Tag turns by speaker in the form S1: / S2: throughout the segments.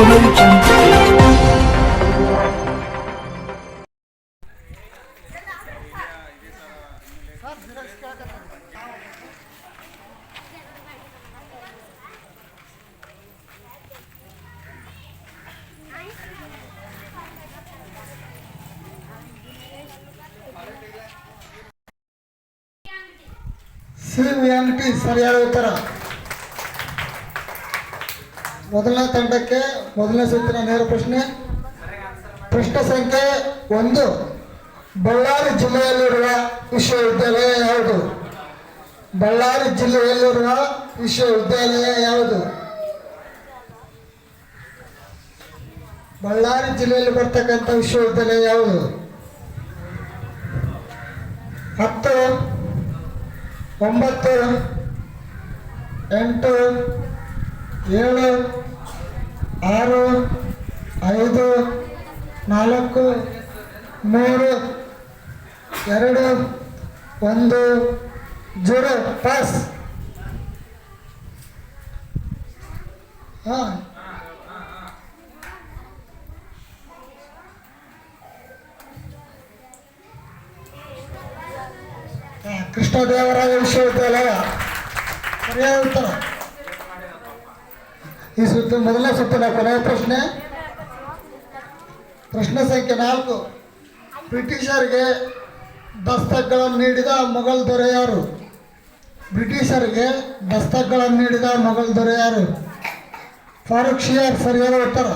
S1: Audio Jungle.
S2: C N T ಸರಿಯಾದ ಉತ್ತರ ಮೊದಲನೇ ತಂಡಕ್ಕೆ ಮೊದಲನೇ ಸುತ್ತಿನ ನೇರ ಪ್ರಶ್ನೆ. ಪ್ರಶ್ನೆ ಸಂಖ್ಯೆ ಒಂದು. ಬಳ್ಳಾರಿ ಜಿಲ್ಲೆಯಲ್ಲಿರುವ ವಿಶ್ವವಿದ್ಯಾಲಯ ಯಾವುದು? ಬಳ್ಳಾರಿ ಜಿಲ್ಲೆಯಲ್ಲಿರುವ ವಿಶ್ವವಿದ್ಯಾಲಯ ಯಾವುದು? ಬಳ್ಳಾರಿ ಜಿಲ್ಲೆಯಲ್ಲಿ ಬರ್ತಕ್ಕಂಥ ವಿಶ್ವವಿದ್ಯಾಲಯ ಯಾವುದು? ಹತ್ತು, ಒಂಬತ್ತು, ಎಂಟು ಏಳು ಆರು ಐದು ನಾಲ್ಕು ಮೂರು ಎರಡು ಒಂದು ಜೀರೋ ಪಾಸ್. ಹಾಂ. ಕೃಷ್ಣದೇವರಾಯ ವಿಶ್ವವಿದ್ಯಾಲಯ. ಸರಿಯಾದ ಉತ್ತರ. ಈ ಸುತ್ತು ಮೊದಲನೇ ಸುತ್ತಿನ ಕೊನೆಯ ಪ್ರಶ್ನೆ. ಪ್ರಶ್ನೆ ಸಂಖ್ಯೆ ನಾಲ್ಕು. ಬ್ರಿಟಿಷರಿಗೆ ದಸ್ತಕ್ಗಳನ್ನು ನೀಡಿದ ಮೊಘಲ್ ದೊರೆ ಯಾರು? ಬ್ರಿಟಿಷರಿಗೆ ದಸ್ತಕ್ಗಳನ್ನು ನೀಡಿದ ಮೊಘಲ್ ದೊರೆ ಯಾರು? ಫಾರೂಕ್ ಶಿಯಾರ್ ಸರಿಯಾದ ಉತ್ತರ.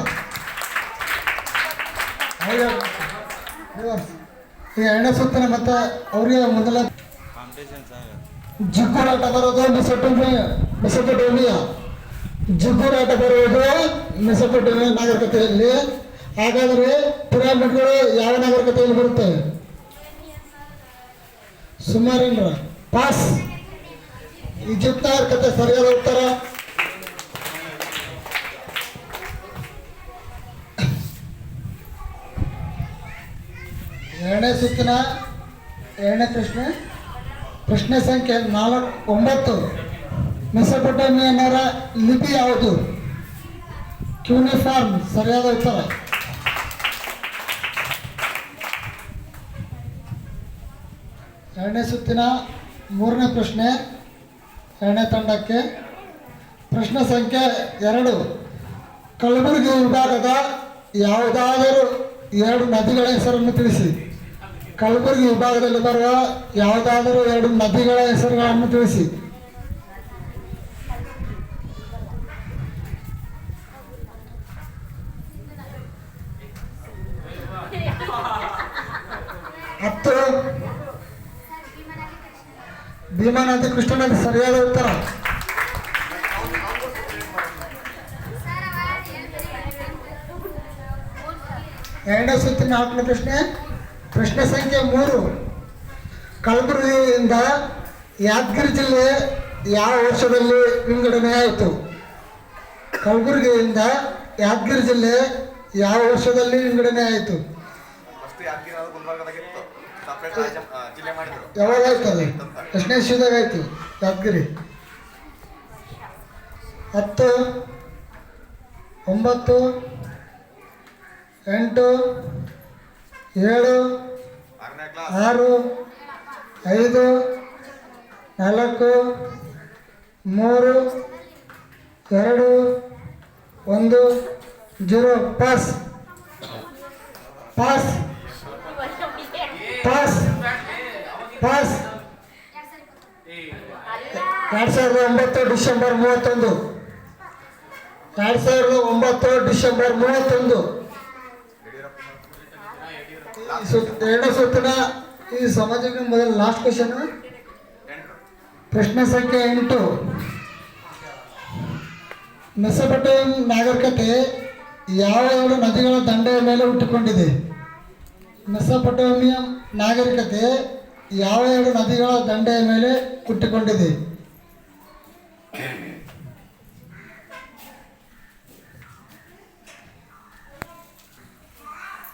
S2: ಈ ಎರಡನೇ ಸುತ್ತಿನ ಮತ್ತೆ ಅವರಿಗೆ ಮೊದಲ ಜಿಗ್ಗುರಾಟ ಬರೋದು ಮೆಸೊಟೋಮಿಯ ಮೆಸೊಟೋಮಿಯಾ ಜಿಗ್ಗುರಾಟ ಬರುವುದು ಮೆಸಪಟ್ಟಣ ನಾಗರಿಕತೆಯಲ್ಲಿ. ಹಾಗಾದರೆ ಪಿರಾಮಿಡ್ಗಳು ಯಾವ ನಾಗರಿಕತೆಯಲ್ಲಿ ಬರುತ್ತವೆ ಸುಮಾರು ಪಾಸ್. ಈಜಿಪ್ಟ್ ನಾಗರಿಕತೆ ಸರಿಯಾದ ಉತ್ತರ? ಎರಡನೇ ಸುತ್ತಿನ, ಎರಡನೇ ಪ್ರಶ್ನೆ. ಪ್ರಶ್ನೆ ಸಂಖ್ಯೆ ನಾಲ್ಕು, ಒಂಬತ್ತು. ಮೆಸೊಪೊಟೇಮಿಯನ್ನರ ಲಿಪಿ ಯಾವುದು? ಕ್ಯೂನಿಫಾರ್ಮ್ ಸರಿಯಾದ ಉತ್ತರ. ಎರಡನೇ ಸುತ್ತಿನ ಮೂರನೇ ಪ್ರಶ್ನೆ, ಎರಡನೇ ತಂಡಕ್ಕೆ. ಪ್ರಶ್ನೆ ಸಂಖ್ಯೆ ಎರಡು. ಕಲಬುರಗಿ ವಿಭಾಗದ ಯಾವುದಾದರೂ ಎರಡು ನದಿಗಳ ಹೆಸರನ್ನು ತಿಳಿಸಿ. ಕಲಬುರಗಿ ವಿಭಾಗದಲ್ಲಿ ಬರುವ ಯಾವುದಾದರೂ ಎರಡು ನದಿಗಳ ಹೆಸರುಗಳನ್ನು ತಿಳಿಸಿ. ಹತ್ತು ಭೀಮಾನಂದ ಕೃಷ್ಣನ ಸರಿಯಾದ ಉತ್ತರ. ಎರಡನೇ ಸುತ್ತಿನ ನಾಲ್ಕನೇ ಪ್ರಶ್ನೆ ಪ್ರಶ್ನೆ ಸಂಖ್ಯೆ ಮೂರು. ಕಲಬುರಗಿಯಿಂದ ಯಾದಗಿರಿ ಜಿಲ್ಲೆ ಯಾವ ವರ್ಷದಲ್ಲಿ ವಿಂಗಡಣೆ ಆಯಿತು? ಕಲಬುರಗಿಯಿಂದ ಯಾದಗಿರಿ ಜಿಲ್ಲೆ ಯಾವ ವರ್ಷದಲ್ಲಿ ವಿಂಗಡಣೆ ಆಯಿತು? ಯಾವಾಗ ಆಯ್ತು ಅದು? ಎಷ್ಟನೇ ಇಸ್ವಿದಾಗ ಆಯ್ತು? ಯಾದಗಿರಿ. ಹತ್ತು ಒಂಬತ್ತು ಎಂಟು ಏಳು ಆರು ಐದು ನಾಲ್ಕು ಮೂರು ಎರಡು ಒಂದು zero. Pass. Pass. Pass pass ಎರಡು ಸಾವಿರದ ಒಂಬತ್ತು ಡಿಸೆಂಬರ್ ಮೂವತ್ತೊಂದು. ಎರಡು ಸಾವಿರದ ಒಂಬತ್ತು ಡಿಸೆಂಬರ್ ಮೂವತ್ತೊಂದು. ಎರಡು ಸುತ್ತಿನ ಈ ಸಮಾಜಕ್ಕೆ ಮೊದಲ ಲಾಸ್ಟ್ ಕ್ವಶನ್ ಪ್ರಶ್ನೆ ಸಂಖ್ಯೆ ಎಂಟು. ಮೆಸೊಪೊಟೇಮ್ ನಾಗರಿಕತೆ ಯಾವ ಎರಡು ನದಿಗಳ ದಂಡೆಯ ಮೇಲೆ ಹುಟ್ಟಿಕೊಂಡಿದೆ? ಮೆಸೊಪೊಟೇಮಿಯಂ ನಾಗರಿಕತೆ ಯಾವ ಎರಡು ನದಿಗಳ ದಂಡೆಯ ಮೇಲೆ ಹುಟ್ಟಿಕೊಂಡಿದೆ?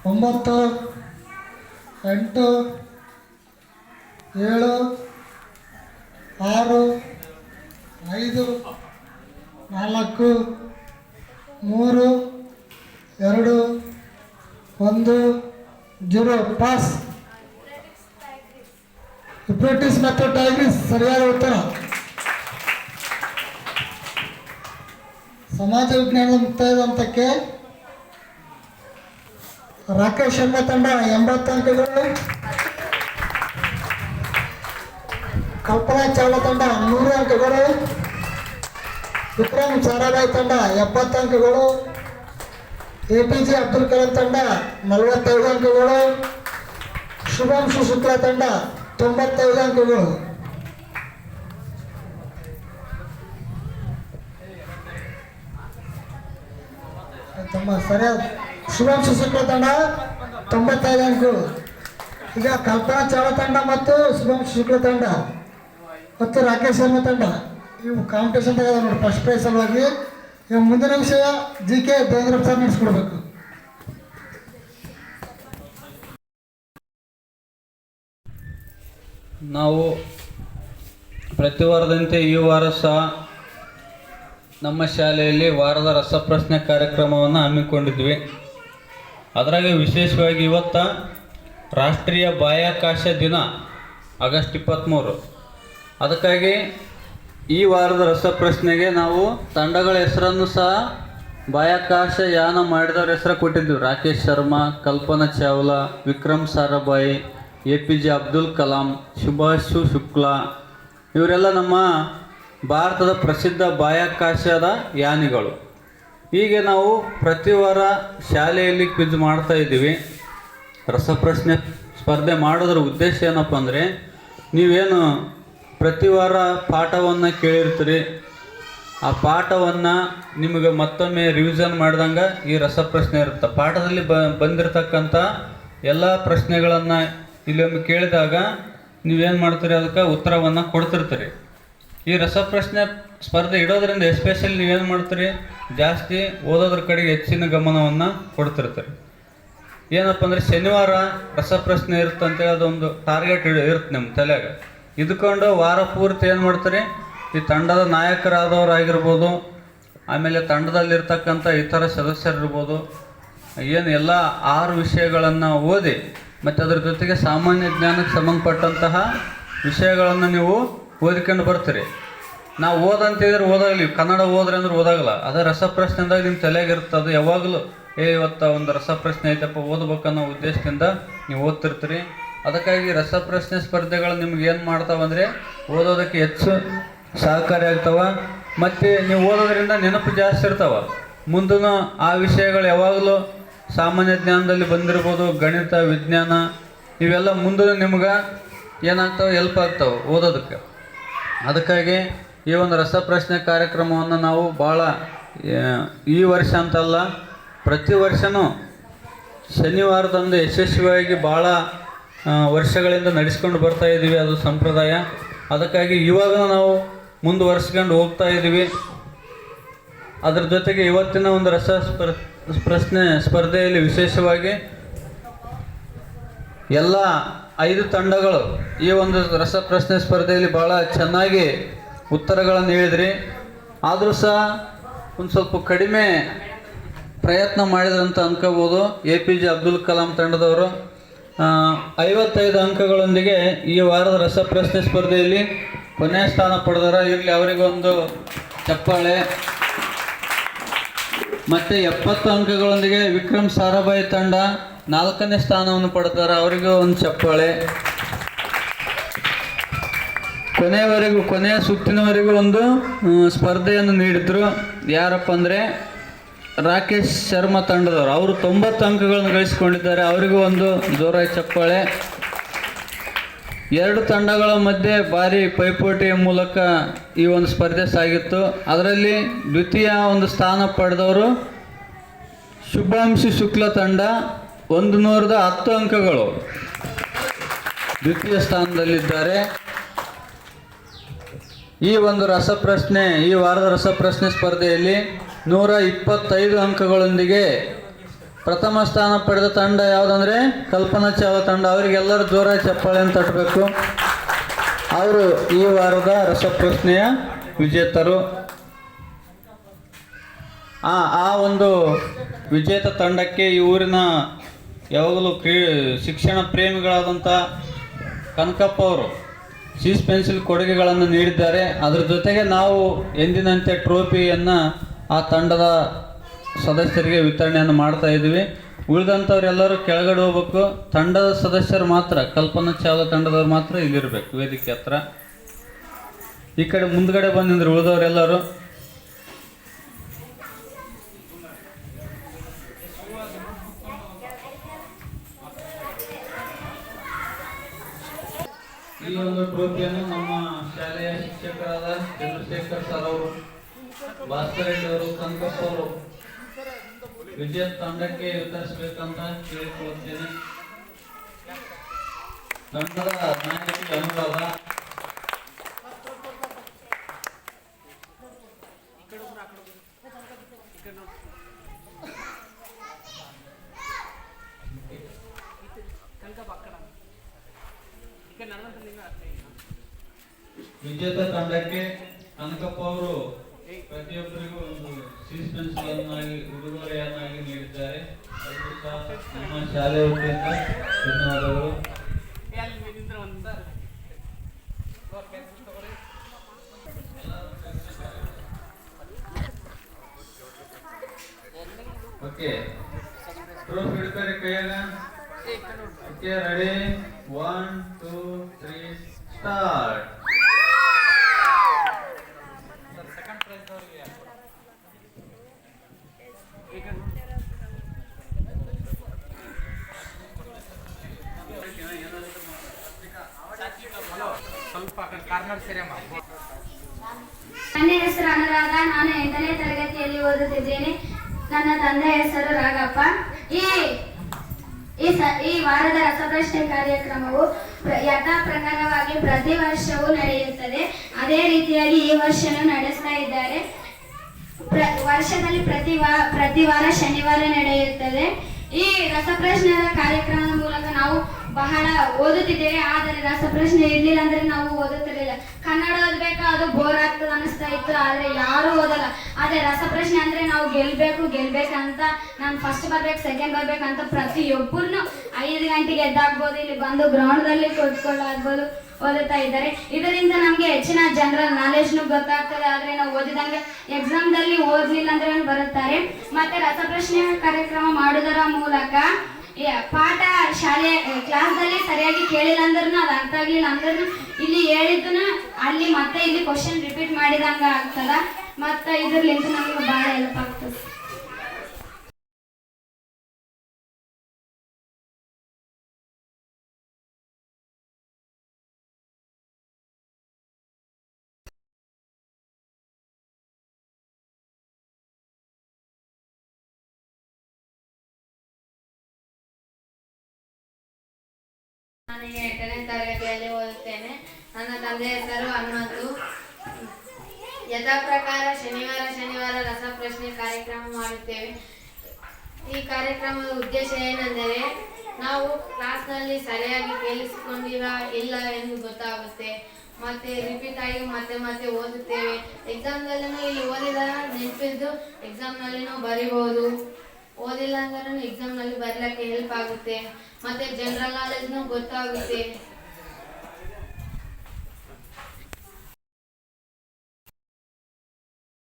S2: ಒಂಬತ್ತು, ಎಂಟು, ಏಳು, ಆರು, ಐದು, ನಾಲ್ಕು, ಮೂರು, ಎರಡು, ಒಂದು, ಜೀರೋ, ಪಾಸ್. ಯುಪ್ರೆಟಿಸ್ ಮತ್ತು ಟೈಗ್ರಿಸ್ ಸರಿಯಾದ ಉತ್ತರ. ಸಮಾಜ ವಿಜ್ಞಾನದ ಮುಕ್ತಾಯದಂತಕ್ಕೆ ರಾಕೇಶ್ ಶರ್ಮಾ ತಂಡ ಎಂಬತ್ತು ಅಂಕಗಳು ಕಲ್ಪನಾ ಚಾವ್ಲಾ ತಂಡ ನೂರು ಅಂಕಗಳು ವಿಕ್ರಮ್ ಸಾರಾಭಾಯಿ ತಂಡ ಎಪ್ಪತ್ತು ಅಂಕಗಳು A P J Abdul Kalam ತಂಡ ನಲವತ್ತೈದು ಅಂಕಗಳು ಶುಭಾಂಶು ಶುಕ್ಲಾ ತಂಡ ತೊಂಬತ್ತೈದು ಅಂಕಗಳು. ತಮ್ಮ ಸರಿಯಾದ ಶುಭಾಂಶು ಸಿಕ್ಕ ತಂಡ, ತೊಂಬತ್ತೈದು ಅಂಕಗಳು. ಈಗ ಕಲ್ಪನಾ ಚಾವ ತಂಡ ಮತ್ತು ಶುಭಾಂಶು ಶುಕ್ಲ ತಂಡ ಮತ್ತು ರಾಕೇಶ್ ಶರ್ಮಾ ತಂಡ. ಇವು ಕಾಂಪಿಟೇಷನ್ ತೆಗೆದ ನೋಡಿ ಫಸ್ಟ್ ಪ್ರೈಸ್ ಸಲುವಾಗಿ. ಈಗ ಮುಂದಿನ ವಿಷಯ ಜಿ ಕೆ ದೇವೇಂದ್ರ ಸರ್ ನಡೆಸ್ಕೊಡ್ಬೇಕು.
S3: ನಾವು ಪ್ರತಿ ವಾರದಂತೆ ಈ ವಾರ ಸಹ ನಮ್ಮ ಶಾಲೆಯಲ್ಲಿ ವಾರದ ರಸಪ್ರಶ್ನೆ ಕಾರ್ಯಕ್ರಮವನ್ನು ಹಮ್ಮಿಕೊಂಡಿದ್ವಿ. ಅದರಾಗೆ ವಿಶೇಷವಾಗಿ ಇವತ್ತು ರಾಷ್ಟ್ರೀಯ ಬಾಹ್ಯಾಕಾಶ ದಿನ, ಆಗಸ್ಟ್ ಇಪ್ಪತ್ತ್ಮೂರು ಅದಕ್ಕಾಗಿ ಈ ವಾರದ ರಸಪ್ರಶ್ನೆಗೆ ನಾವು ತಂಡಗಳ ಹೆಸರನ್ನು ಸಹ ಬಾಹ್ಯಾಕಾಶ ಯಾನ ಮಾಡಿದವ್ರ ಹೆಸರು ಕೊಟ್ಟಿದ್ವಿ. Rakesh Sharma, Kalpana Chawla, Vikram Sarabhai A P J Abdul Kalam Subhash Shukla, ಇವರೆಲ್ಲ ನಮ್ಮ ಭಾರತದ ಪ್ರಸಿದ್ಧ ಬಾಹ್ಯಾಕಾಶದ ಯಾನಿಗಳು. ಹೀಗೆ ನಾವು ಪ್ರತಿ ವಾರ ಶಾಲೆಯಲ್ಲಿ ಕ್ವಿಜ್ ಮಾಡ್ತಾ ಇದ್ದೀವಿ. ರಸಪ್ರಶ್ನೆ ಸ್ಪರ್ಧೆ ಮಾಡೋದ್ರ ಉದ್ದೇಶ ಏನಪ್ಪ ಅಂದರೆ, ನೀವೇನು ಪ್ರತಿ ವಾರ ಪಾಠವನ್ನು ಕೇಳಿರ್ತೀರಿ. ಆ ಪಾಠವನ್ನು ನಿಮಗೆ ಮತ್ತೊಮ್ಮೆ ರಿವಿಷನ್ ಮಾಡಿದಂಗೆ ಈ ರಸಪ್ರಶ್ನೆ ಇರುತ್ತೆ. ಪಾಠದಲ್ಲಿ ಬ ಬಂದಿರತಕ್ಕಂಥ ಎಲ್ಲ ಪ್ರಶ್ನೆಗಳನ್ನು ಇಲ್ಲೊಮ್ಮೆ ಕೇಳಿದಾಗ ನೀವೇನು ಮಾಡ್ತೀರಿ ಅದಕ್ಕೆ ಉತ್ತರವನ್ನು ಕೊಡ್ತಿರ್ತೀರಿ. ಈ ರಸಪ್ರಶ್ನೆ ಸ್ಪರ್ಧೆ ಇಡೋದ್ರಿಂದ ಎಸ್ಪೆಷಲಿ ನೀವೇನು ಮಾಡ್ತೀರಿ? ಜಾಸ್ತಿ ಓದೋದ್ರ ಕಡೆಗೆ ಹೆಚ್ಚಿನ ಗಮನವನ್ನು ಕೊಡ್ತಿರ್ತೀರಿ. ಏನಪ್ಪ ಅಂದರೆ ಶನಿವಾರ ರಸಪ್ರಶ್ನೆ ಇರುತ್ತೆ ಅಂತೇಳಿ ಅದೊಂದು ಟಾರ್ಗೆಟ್ ಇರುತ್ತೆ ನಿಮ್ಮ ತಲೆಯಾಗ. ಇದ್ಕೊಂಡು ವಾರ ಪೂರ್ತಿ ಏನು ಮಾಡ್ತೀರಿ? ಈ ತಂಡದ ನಾಯಕರಾದವರಾಗಿರ್ಬೋದು, ಆಮೇಲೆ ತಂಡದಲ್ಲಿರ್ತಕ್ಕಂಥ ಇತರ ಸದಸ್ಯರಿರ್ಬೋದು, ಏನು ಎಲ್ಲ ಆರು ವಿಷಯಗಳನ್ನು ಓದಿ ಮತ್ತು ಅದ್ರ ಜೊತೆಗೆ ಸಾಮಾನ್ಯ ಜ್ಞಾನಕ್ಕೆ ಸಂಬಂಧಪಟ್ಟಂತಹ ವಿಷಯಗಳನ್ನು ನೀವು ಓದಿಕೊಂಡು ಬರ್ತೀರಿ. ನಾವು ಓದಂತಿದ್ರೆ ಓದಾಗಲಿ, ಕನ್ನಡ ಓದ್ರೆ ಅಂದ್ರೆ ಓದಾಗಲ್ಲ. ಅದೇ ರಸಪ್ರಶ್ನೆ ಅಂದಾಗ ನಿಮ್ಮ ತಲೆಯಾಗಿರುತ್ತೆ. ಅದು ಯಾವಾಗಲೂ, ಏ, ಇವತ್ತು ಒಂದು ರಸಪ್ರಶ್ನೆ ಐತಪ್ಪ, ಓದ್ಬೇಕನ್ನೋ ಉದ್ದೇಶದಿಂದ ನೀವು ಓದ್ತಿರ್ತೀರಿ. ಅದಕ್ಕಾಗಿ ರಸಪ್ರಶ್ನೆ ಸ್ಪರ್ಧೆಗಳು ನಿಮ್ಗೆ ಏನು ಮಾಡ್ತಾವಂದರೆ ಓದೋದಕ್ಕೆ ಹೆಚ್ಚು ಸಹಕಾರಿ ಆಗ್ತಾವ. ಮತ್ತು ನೀವು ಓದೋದ್ರಿಂದ ನೆನಪು ಜಾಸ್ತಿ ಇರ್ತಾವ. ಮುಂದೂ ಆ ವಿಷಯಗಳು ಯಾವಾಗಲೂ ಸಾಮಾನ್ಯ ಜ್ಞಾನದಲ್ಲಿ ಬಂದಿರ್ಬೋದು, ಗಣಿತ, ವಿಜ್ಞಾನ, ಇವೆಲ್ಲ ಮುಂದೆ ನಿಮ್ಗೆ ಏನಾಗ್ತಾವೆ ಹೆಲ್ಪ್ ಆಗ್ತವೆ ಓದೋದಕ್ಕೆ. ಅದಕ್ಕಾಗಿ ಈ ಒಂದು ರಸಪ್ರಶ್ನೆ ಕಾರ್ಯಕ್ರಮವನ್ನು ನಾವು ಭಾಳ ಈ ವರ್ಷ ಅಂತಲ್ಲ, ಪ್ರತಿ ವರ್ಷವೂ ಶನಿವಾರದಂದು ಯಶಸ್ವಿಯಾಗಿ ಭಾಳ ವರ್ಷಗಳಿಂದ ನಡೆಸ್ಕೊಂಡು ಬರ್ತಾ ಇದ್ದೀವಿ ಅದು ಸಂಪ್ರದಾಯ. ಅದಕ್ಕಾಗಿ ಇವಾಗ ನಾವು ಮುಂದುವರ್ಸ್ಕೊಂಡು ಹೋಗ್ತಾ ಇದ್ದೀವಿ ಅದ್ರ ಜೊತೆಗೆ ಇವತ್ತಿನ ಒಂದು ರಸ ಪ್ರಶ್ನೆ ಸ್ಪರ್ಧೆಯಲ್ಲಿ ವಿಶೇಷವಾಗಿ ಎಲ್ಲ ಐದು ತಂಡಗಳು ಈ ಒಂದು ರಸ ಪ್ರಶ್ನೆ ಸ್ಪರ್ಧೆಯಲ್ಲಿ ಭಾಳ ಚೆನ್ನಾಗಿ ಉತ್ತರಗಳನ್ನು ಹೇಳಿದ್ರಿ. ಆದರೂ ಸಹ ಒಂದು ಸ್ವಲ್ಪ ಕಡಿಮೆ ಪ್ರಯತ್ನ ಮಾಡಿದ್ರಂತ ಅನ್ಕೋಬೋದು. A P J Abdul Kalam ತಂಡದವರು. ಐವತ್ತೈದು ಅಂಕಗಳೊಂದಿಗೆ ಈ ವಾರದ ರಸಪ್ರಶ್ನೆ ಸ್ಪರ್ಧೆಯಲ್ಲಿ ಕೊನೆಯ ಸ್ಥಾನ ಪಡೆದಾರ ಇರಲಿ. ಅವರಿಗೊಂದು ಚಪ್ಪಾಳೆ. ಮತ್ತೆ ಎಪ್ಪತ್ತು ಅಂಕಗಳೊಂದಿಗೆ ವಿಕ್ರಮ್ ಸಾರಾಭಾಯಿ ತಂಡ ನಾಲ್ಕನೇ ಸ್ಥಾನವನ್ನು ಪಡ್ತಾರೆ ಅವರಿಗೂ ಒಂದು ಚಪ್ಪಾಳೆ. ಕೊನೆಯವರೆಗೂ, ಕೊನೆಯ ಸುತ್ತಿನವರೆಗೂ ಒಂದು ಸ್ಪರ್ಧೆಯನ್ನು ನೀಡಿದ್ರು. ಯಾರಪ್ಪ ಅಂದರೆ ರಾಕೇಶ್ ಶರ್ಮಾ ತಂಡದವರು. ಅವರು ತೊಂಬತ್ತು ಅಂಕಗಳನ್ನು ಗಳಿಸಿಕೊಂಡಿದ್ದಾರೆ. ಅವರಿಗೂ ಒಂದು ಜೋರಾಗಿ ಚಪ್ಪಾಳೆ. ಎರಡು ತಂಡಗಳ ಮಧ್ಯೆ ಭಾರಿ ಪೈಪೋಟಿಯ ಮೂಲಕ ಈ ಒಂದು ಸ್ಪರ್ಧೆ ಸಾಗಿತ್ತು. ಅದರಲ್ಲಿ ದ್ವಿತೀಯ ಒಂದು ಸ್ಥಾನ ಪಡೆದವರು ಶುಭಾಂಶಿ ಶುಕ್ಲ ತಂಡ, ಒಂದು ನೂರದ ಹತ್ತು ಅಂಕಗಳು. ದ್ವಿತೀಯ ಸ್ಥಾನದಲ್ಲಿದ್ದಾರೆ. ಈ ಒಂದು ರಸಪ್ರಶ್ನೆ, ಈ ವಾರದ ರಸಪ್ರಶ್ನೆ ಸ್ಪರ್ಧೆಯಲ್ಲಿ ನೂರ ಇಪ್ಪತ್ತೈದು ಅಂಕಗಳೊಂದಿಗೆ ಪ್ರಥಮ ಸ್ಥಾನ ಪಡೆದ ತಂಡ ಯಾವುದಂದ್ರೆ ಕಲ್ಪನಾ ಚಾವ ತಂಡ. ಅವರಿಗೆಲ್ಲರೂ ಜೋರಾಗಿ ಚಪ್ಪಾಳೆಯನ್ನು ತಟ್ಟಬೇಕು ಅವರು ಈ ವಾರದ ರಸಪ್ರಶ್ನೆಯ ವಿಜೇತರು. ಆ ಆ ಒಂದು ವಿಜೇತ ತಂಡಕ್ಕೆ ಈ ಊರಿನ ಯಾವಾಗಲೂ ಕ್ರೀ, ಶಿಕ್ಷಣ ಪ್ರೇಮಿಗಳಾದಂಥ ಕನಕಪ್ಪ ಅವರು ಸೀಸ್ ಪೆನ್ಸಿಲ್ ಕೊಡುಗೆಗಳನ್ನು ನೀಡಿದ್ದಾರೆ. ಅದರ ಜೊತೆಗೆ ನಾವು ಎಂದಿನಂತೆ ಟ್ರೋಫಿಯನ್ನು ಆ ತಂಡದ ಸದಸ್ಯರಿಗೆ ವಿತರಣೆಯನ್ನು ಮಾಡ್ತಾ ಇದ್ದೀವಿ. ಉಳಿದಂಥವ್ರೆಲ್ಲರೂ ಕೆಳಗಡೆ ಹೋಗ್ಬೇಕು. ತಂಡದ ಸದಸ್ಯರು ಮಾತ್ರ, ಕಲ್ಪನಾ ಚಾವ್ಲಾ ತಂಡದವ್ರು ಮಾತ್ರ ಇಲ್ಲಿರ್ಬೇಕು ವೇದಿಕೆ ಹತ್ರ. ಈ ಕಡೆ ಮುಂದ್ಗಡೆ ಬಂದಿಂದ್ರೆ ಉಳಿದವರೆಲ್ಲರೂ ಈ ಒಂದು ಟ್ರೋಫಿಯನ್ನು ನಮ್ಮ ಶಾಲೆಯ ಶಿಕ್ಷಕರಾದ ಚಂದ್ರಶೇಖರ್ ಸರ್ ಅವರು ಭಾಸ್ಕರ್ ರೆಡ್ಡಿ ಅವರು ಕನಕಪ್ಪ ಅವರು ವಿಜಯ ತಂಡಕ್ಕೆ ಉತ್ತರಿಸಬೇಕಂತ ಕೇಳಿಕೊಳ್ಳುತ್ತೇನೆ ತಂಡದ ನಾಯಕಿ ಅನುರಾಧ ವಿಜೇತ ತಂಡಕ್ಕೆ ಕನಕಪ್ಪ ಅವರು ಪ್ರತಿಯೊಬ್ಬರಿಗೂ ಪೆನ್ಸಿಲನ್ನಾಗಿ ಉಡುಗೊರೆಯನ್ನಾಗಿ ನೀಡಿದ್ದಾರೆ. ನಮ್ಮ ಶಾಲೆ ವತಿಯಿಂದ ಧನ್ಯವಾದಗಳು. ಓಕೆ. ಟ್ರೋಫಿ ಹಿಡ್ತಾರೆ ಕೈಯಾಗ okay ready one two three start
S1: ನನ್ನ ಹೆಸರು ಅನುರಾಧ. ನಾನು ಎಂಟನೇ ತರಗತಿಯಲ್ಲಿ ಓದುತ್ತಿದ್ದೇನೆ. ನನ್ನ ತಂದೆ ಹೆಸರು ರಾಘಪ್ಪ ಈ ಈ ವಾರದ ರಸಪ್ರಶ್ನೆ ಕಾರ್ಯಕ್ರಮವು ಯಥಾ ಪ್ರಕಾರವಾಗಿ ಪ್ರತಿ ವರ್ಷವೂ ನಡೆಯುತ್ತದೆ. ಅದೇ ರೀತಿಯಾಗಿ ಈ ವರ್ಷನೂ ನಡೆಸ್ತಾ ಇದ್ದಾರೆ. ವರ್ಷದಲ್ಲಿ ಪ್ರತಿ ವಾ, ಪ್ರತಿ ವಾರ ಶನಿವಾರ ನಡೆಯುತ್ತದೆ. ಈ ರಸಪ್ರಶ್ನೆ ಕಾರ್ಯಕ್ರಮದ ಮೂಲಕ ನಾವು ಬಹಳ ಓದುತ್ತಿದ್ದೇವೆ, ಆದರೆ ರಸಪ್ರಶ್ನೆ ಇರ್ಲಿಲ್ಲ ಅಂದ್ರೆ ನಾವು ಓದುತ್ತಿರಲಿಲ್ಲ. ಕನ್ನಡ ಓದ್ಬೇಕು ಅದು ಬೋರ್ ಆಗ್ತದೆ ಅನಿಸ್ತಾ ಇತ್ತು, ಆದ್ರೆ ಯಾರು ಓದಲ್ಲ. ಆದ್ರೆ ರಸಪ್ರಶ್ನೆ ಅಂದ್ರೆ ನಾವು ಗೆಲ್ಬೇಕು, ಗೆಲ್ಬೇಕಂತ, ನಾನು ಫಸ್ಟ್ ಬರ್ಬೇಕು ಸೆಕೆಂಡ್ ಬರ್ಬೇಕಂತ ಪ್ರತಿಯೊಬ್ಬರನ್ನು ಐದು ಗಂಟೆಗೆ ಎದ್ದಾಗ್ಬೋದು, ಇಲ್ಲಿ ಬಂದು ಗ್ರೌಂಡ್ದಲ್ಲಿ ಕೂತ್ಕೊಳ್ಳಾಗ್ಬೋದು, ಓದುತ್ತಾ ಇದ್ದಾರೆ. ಇದರಿಂದ ನಮಗೆ ಹೆಚ್ಚಿನ ಜನರಲ್ ನಾಲೆಜ್ನು ಗೊತ್ತಾಗ್ತದೆ, ಆದ್ರೆ ನಾವು ಓದಿದಂಗೆ ಎಕ್ಸಾಮ್ದಲ್ಲಿ ಓದ್ಲಿಲ್ಲ ಅಂದ್ರೆ ಬರುತ್ತಾರೆ? ಮತ್ತೆ ರಸಪ್ರಶ್ನೆ ಕಾರ್ಯಕ್ರಮ ಮಾಡುವುದರ ಮೂಲಕ ಪಾಠ ಶಾಲೆ ಕ್ಲಾಸ್ದಲ್ಲಿ ಸರಿಯಾಗಿ ಕೇಳಿಲ್ಲ ಅಂದ್ರೂ ಅದು ಅರ್ಥ ಆಗ್ಲಿಲ್ಲ ಅಂದ್ರೂ ಇಲ್ಲಿ ಹೇಳಿದ್ದನ್ನ ಅಲ್ಲಿ ಮತ್ತೆ ಇಲ್ಲಿ ಕ್ವಶನ್ ರಿಪೀಟ್ ಮಾಡಿದಂಗ ಆಗ್ತದ. ಮತ್ತೆ ಇದ್ರಲ್ಲಿ ನಮ್ಗೆ ಬಹಳ ಹೆಲ್ಪ್ ಆಗ್ತದೆ.
S4: ನಾನು ಎಂಟನೇ ತರಗತಿಯಲ್ಲಿ ಓದುತ್ತೇನೆ. ನನ್ನ ತಂದೆ ಹೆಸರು ಹನುಮಂತು. ಯಥಾಪ್ರಕಾರ ಶನಿವಾರ ಶನಿವಾರ ರಸಪ್ರಶ್ನೆ ಕಾರ್ಯಕ್ರಮ ಮಾಡುತ್ತೇವೆ. ಈ ಕಾರ್ಯಕ್ರಮದ ಉದ್ದೇಶ ಏನೆಂದರೆ, ನಾವು ಕ್ಲಾಸ್ನಲ್ಲಿ ಸರಿಯಾಗಿ ಕೇಳಿಸಿಕೊಂಡಿರ ಇಲ್ಲ ಎಂದು ಗೊತ್ತಾಗುತ್ತೆ. ಮತ್ತೆ ರಿಪೀಟ್ ಆಗಿ ಮತ್ತೆ ಮತ್ತೆ ಓದುತ್ತೇವೆ. ಎಕ್ಸಾಮ್ನಲ್ಲಿನೂ ಇಲ್ಲಿ ಓದಿದ ನೆನಪಿದ್ದು ಎಕ್ಸಾಮ್ನಲ್ಲಿನೂ ಬರಿಬೋದು. ಓದಿಲ್ಲ ಅಂದ್ರೂ ಎಕ್ಸಾಮ್ನಲ್ಲಿ ಬರಲಿಕ್ಕೆ ಹೆಲ್ಪ್ ಆಗುತ್ತೆ. ಮತ್ತೆ ಜನರಲ್ ನಾಲೆಜ್ನೂ ಗೊತ್ತಾಗುತ್ತೆ.